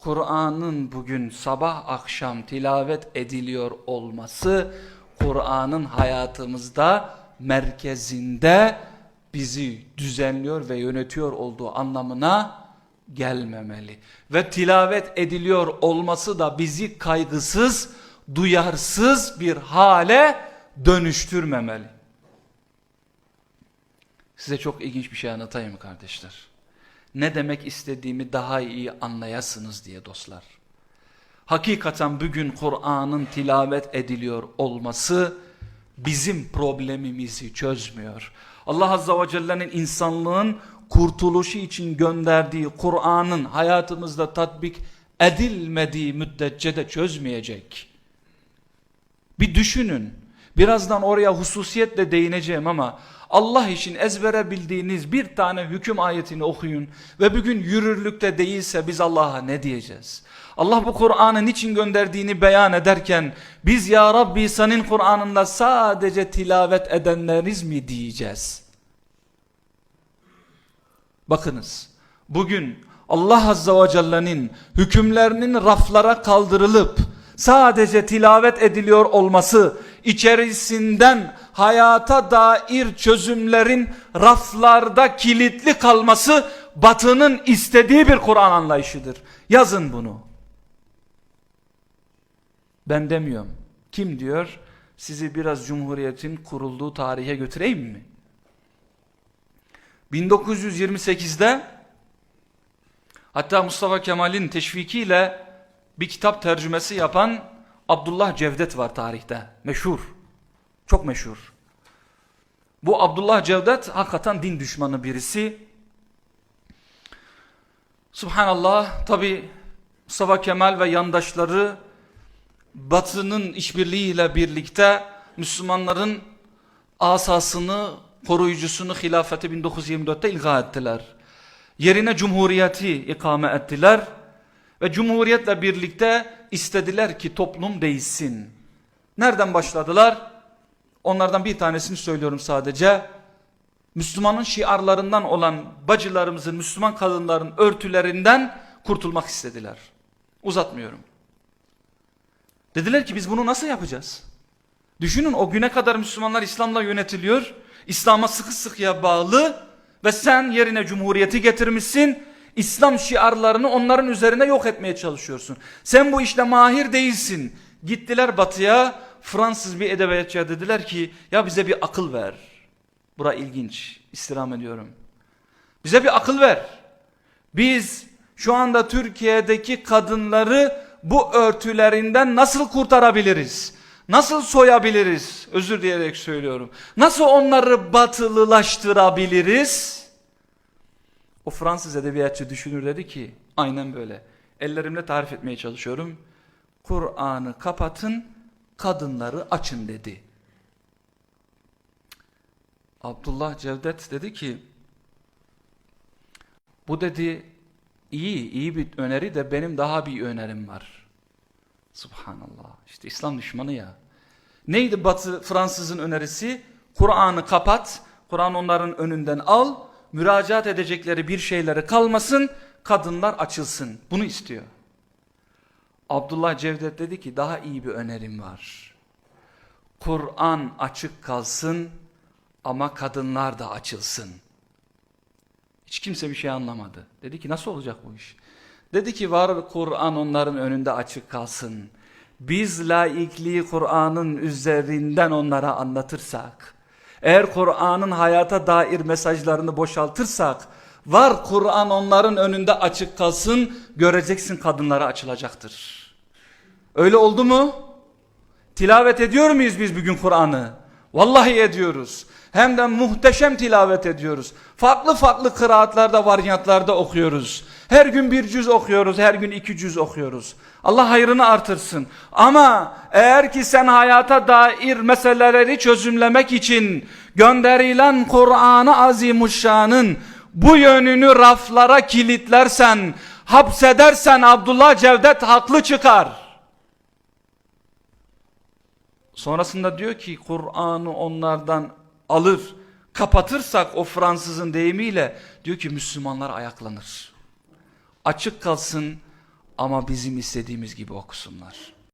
Kur'an'ın bugün sabah akşam tilavet ediliyor olması Kur'an'ın hayatımızda merkezinde bizi düzenliyor ve yönetiyor olduğu anlamına gelmemeli. Ve tilavet ediliyor olması da bizi kaygısız, duyarsız bir hale dönüştürmemeli. Size çok ilginç bir şey anlatayım kardeşler. Ne demek istediğimi daha iyi anlayasınız diye dostlar. Hakikaten bugün Kur'an'ın tilavet ediliyor olması bizim problemimizi çözmüyor. Allah Azza ve Celle'nin insanlığın kurtuluşu için gönderdiği Kur'an'ın hayatımızda tatbik edilmediği müddetçe de çözmeyecek. Bir düşünün. Birazdan oraya hususiyetle değineceğim ama Allah için ezbere bildiğiniz bir tane hüküm ayetini okuyun ve bugün yürürlükte değilse biz Allah'a ne diyeceğiz? Allah bu Kur'an'ı niçin gönderdiğini beyan ederken biz ya Rabbi senin Kur'an'ında sadece tilavet edenleriz mi diyeceğiz? Bakınız bugün Allah Azza ve Celle'nin hükümlerinin raflara kaldırılıp sadece tilavet ediliyor olması içerisinden hayata dair çözümlerin raflarda kilitli kalması batının istediği bir Kur'an anlayışıdır. Yazın bunu. Ben demiyorum. Kim diyor? Sizi biraz Cumhuriyet'in kurulduğu tarihe götüreyim mi? 1928'de hatta Mustafa Kemal'in teşvikiyle bir kitap tercümesi yapan Abdullah Cevdet var tarihte. Meşhur. Çok meşhur. Bu Abdullah Cevdet hakikaten din düşmanı birisi. Subhanallah tabi Mustafa Kemal ve yandaşları batının işbirliğiyle birlikte Müslümanların asasını, koruyucusunu hilafeti 1924'te ilga ettiler. Yerine cumhuriyeti ikame ettiler ve cumhuriyetle birlikte istediler ki toplum değişsin. Nereden başladılar? Onlardan bir tanesini söylüyorum sadece. Müslümanın şiarlarından olan bacılarımızın, Müslüman kadınların örtülerinden kurtulmak istediler. Uzatmıyorum. Dediler ki biz bunu nasıl yapacağız? Düşünün o güne kadar Müslümanlar İslam'la yönetiliyor. İslam'a sıkı sıkıya bağlı ve sen yerine cumhuriyeti getirmişsin. İslam şiarlarını onların üzerine yok etmeye çalışıyorsun. Sen bu işte mahir değilsin. Gittiler batıya Fransız bir edebiyatçıya dediler ki ya bize bir akıl ver. Bura ilginç istirham ediyorum. Bize bir akıl ver. Biz şu anda Türkiye'deki kadınları bu örtülerinden nasıl kurtarabiliriz? Nasıl soyabiliriz? Özür dileyerek söylüyorum. Nasıl onları batılılaştırabiliriz? O Fransız edebiyatçı düşünür dedi ki aynen böyle. Ellerimle tarif etmeye çalışıyorum. Kur'an'ı kapatın, kadınları açın dedi. Abdullah Cevdet dedi ki bu dedi iyi iyi bir öneri de benim daha bir önerim var. Subhanallah. İşte İslam düşmanı ya. Neydi Batı Fransızın önerisi? Kur'an'ı kapat, Kur'an onların önünden al, müracaat edecekleri bir şeyleri kalmasın, kadınlar açılsın. Bunu istiyor. Abdullah Cevdet dedi ki daha iyi bir önerim var. Kur'an açık kalsın ama kadınlar da açılsın. Hiç kimse bir şey anlamadı. Dedi ki nasıl olacak bu iş? Dedi ki var Kur'an onların önünde açık kalsın. Biz laikliği Kur'an'ın üzerinden onlara anlatırsak, eğer Kur'an'ın hayata dair mesajlarını boşaltırsak, var Kur'an onların önünde açık kalsın, göreceksin kadınlara açılacaktır. Öyle oldu mu? Tilavet ediyor muyuz biz bugün Kur'an'ı? Vallahi ediyoruz. Hem de muhteşem tilavet ediyoruz. Farklı farklı kıraatlarda, varyantlarda okuyoruz. Her gün bir cüz okuyoruz, her gün iki cüz okuyoruz. Allah hayrını artırsın. Ama eğer ki sen hayata dair meseleleri çözümlemek için gönderilen Kur'an-ı Azimuşşan'ın bu yönünü raflara kilitlersen, hapsedersen Abdullah Cevdet haklı çıkar. Sonrasında diyor ki Kur'an'ı onlardan alır, kapatırsak o Fransızın deyimiyle diyor ki Müslümanlar ayaklanır. Açık kalsın ama bizim istediğimiz gibi okusunlar.